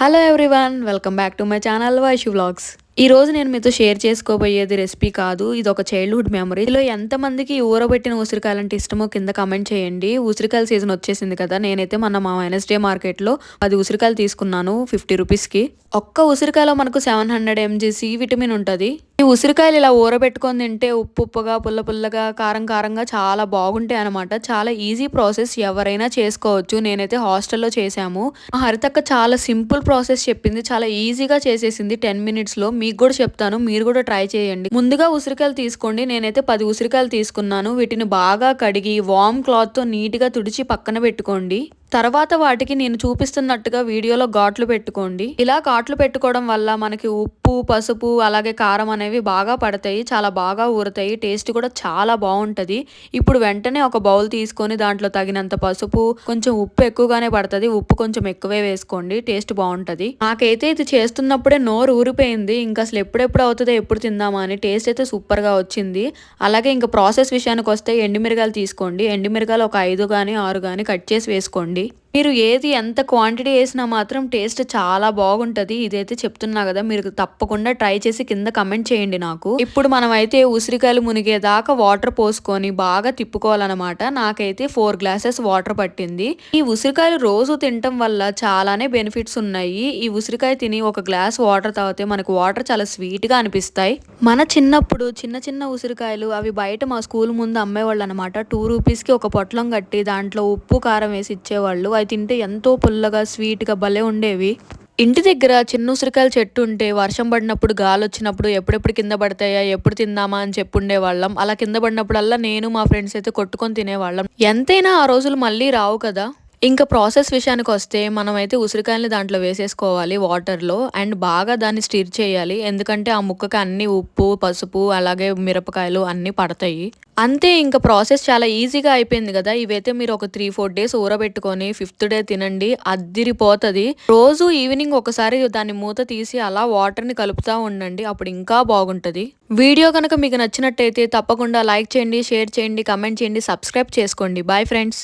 Hello everyone welcome back to my channel Vaishu vlogs ఈ రోజు నేను మీతో షేర్ చేసుకోబోయేది రెసిపీ కాదు ఇది ఒక చైల్డ్హుడ్ మెమరీ ఇందులో ఎంతమందికి ఊరబెట్టిన ఉసిరికాయలు అంటే ఇష్టమో కింద కమెంట్ చేయండి. ఉసిరికాయల సీజన్ వచ్చేసింది కదా నేనైతే మొన్న మా వెనస్డే మార్కెట్లో పది ఉసిరికాయలు తీసుకున్నాను ఫిఫ్టీ రూపీస్కి ఒక్క ఉసిరికాయలో మనకు seven hundred mg C vitamin ఉంటుంది. ఈ ఉసిరికాయలు ఇలా ఊరబెట్టుకొని తింటే ఉప్పు ఉప్పుగా పుల్ల పుల్లగా కారం కారంగా చాలా బాగుంటాయి అనమాట చాలా ఈజీ ప్రాసెస్ ఎవరైనా చేసుకోవచ్చు. నేనైతే హాస్టల్లో చేశాము. మా హరితక్క చాలా సింపుల్ ప్రాసెస్ చెప్పింది. చాలా ఈజీగా చేసేసింది. టెన్ మినిట్స్లో మీకు కూడా చెప్తాను. మీరు కూడా ట్రై చేయండి. ముందుగా ఉసిరికాయలు తీసుకోండి. నేనైతే పది ఉసిరికాయలు తీసుకున్నాను. వీటిని బాగా కడిగి వామ్ క్లాత్తో నీట్గా తుడిచి పక్కన పెట్టుకోండి. తర్వాత వాటికి నేను చూపిస్తున్నట్టుగా వీడియోలో ఘాట్లు పెట్టుకోండి. ఇలా ఘాట్లు పెట్టుకోవడం వల్ల మనకి ఉప్పు పసుపు అలాగే కారం అనేవి బాగా పడతాయి చాలా బాగా ఊరుతాయి టేస్ట్ కూడా చాలా బాగుంటుంది. ఇప్పుడు వెంటనే ఒక బౌల్ తీసుకొని దాంట్లో తగినంత పసుపు కొంచెం ఉప్పు ఎక్కువగానే పడుతుంది ఉప్పు కొంచెం ఎక్కువే వేసుకోండి టేస్ట్ బాగుంటుంది. నాకైతే ఇది చేస్తున్నప్పుడే నోరు ఊరిపోయింది ఇంకా అసలు ఎప్పుడెప్పుడు అవుతుందో ఎప్పుడు తిందామా అని టేస్ట్ అయితే సూపర్గా వచ్చింది. అలాగే ఇంకా ప్రాసెస్ విషయానికి వస్తే ఎండుమిరగాయలు తీసుకోండి. ఎండుమిరగాయలు ఒక ఐదు కానీ ఆరు కానీ కట్ చేసి వేసుకోండి. చేసుకోండి మీరు ఏది ఎంత క్వాంటిటీ వేసినా మాత్రం టేస్ట్ చాలా బాగుంటుంది. ఇదైతే చెప్తున్నా కదా మీరు తప్పకుండా ట్రై చేసి కింద కమెంట్ చేయండి నాకు. ఇప్పుడు మనం అయితే ఉసిరికాయలు మునిగేదాకా వాటర్ పోసుకొని బాగా తిప్పుకోవాలన్నమాట. నాకైతే ఫోర్ గ్లాసెస్ వాటర్ పట్టింది. ఈ ఉసిరికాయలు రోజు తినటం వల్ల చాలానే బెనిఫిట్స్ ఉన్నాయి. ఈ ఉసిరికాయ తిని ఒక గ్లాస్ వాటర్ తాగితే మనకు వాటర్ చాలా స్వీట్గా అనిపిస్తాయి. మన చిన్నప్పుడు చిన్న చిన్న ఉసిరికాయలు అవి బయట మా స్కూల్ ముందు అమ్మేవాళ్ళు అనమాట టూ రూపీస్కి ఒక పొట్లం కట్టి దాంట్లో ఉప్పు కారం వేసి ఇచ్చేవాళ్ళు. అవి తింటే ఎంతో పుల్లగా స్వీట్గా భలే ఉండేవి. ఇంటి దగ్గర చిన్న ఉసిరికాయల చెట్టు ఉంటే వర్షం పడినప్పుడు గాలి వచ్చినప్పుడు ఎప్పుడెప్పుడు కింద పడతాయా ఎప్పుడు తిందామా అని చెప్పుండే ఉండేవాళ్ళం అలా కింద పడినప్పుడల్లా నేను మా ఫ్రెండ్స్ అయితే కొట్టుకొని తినేవాళ్ళం. ఎంతైనా ఆ రోజులు మళ్ళీ రావు కదా. ఇంకా ప్రాసెస్ విషయానికి వస్తే మనమైతే ఉసిరికాయలని దాంట్లో వేసేసుకోవాలి వాటర్లో అండ్ బాగా దాన్ని స్టిర్ చేయాలి. ఎందుకంటే ఆ ముక్కకి అన్ని ఉప్పు పసుపు అలాగే మిరపకాయలు అన్నీ పడతాయి. అంతే ఇంకా ప్రాసెస్ చాలా ఈజీగా అయిపోయింది కదా. ఇవైతే మీరు ఒక త్రీ ఫోర్ డేస్ ఊరబెట్టుకొని ఫిఫ్త్ డే తినండి. అద్దిరిపోతుంది. రోజు ఈవినింగ్ ఒకసారి దాన్ని మూత తీసి అలా వాటర్ని కలుపుతూ ఉండండి. అప్పుడు ఇంకా బాగుంటుంది. వీడియో కనుక మీకు నచ్చినట్టయితే తప్పకుండా లైక్ చేయండి షేర్ చేయండి కమెంట్ చేయండి సబ్స్క్రైబ్ చేసుకోండి. Bye friends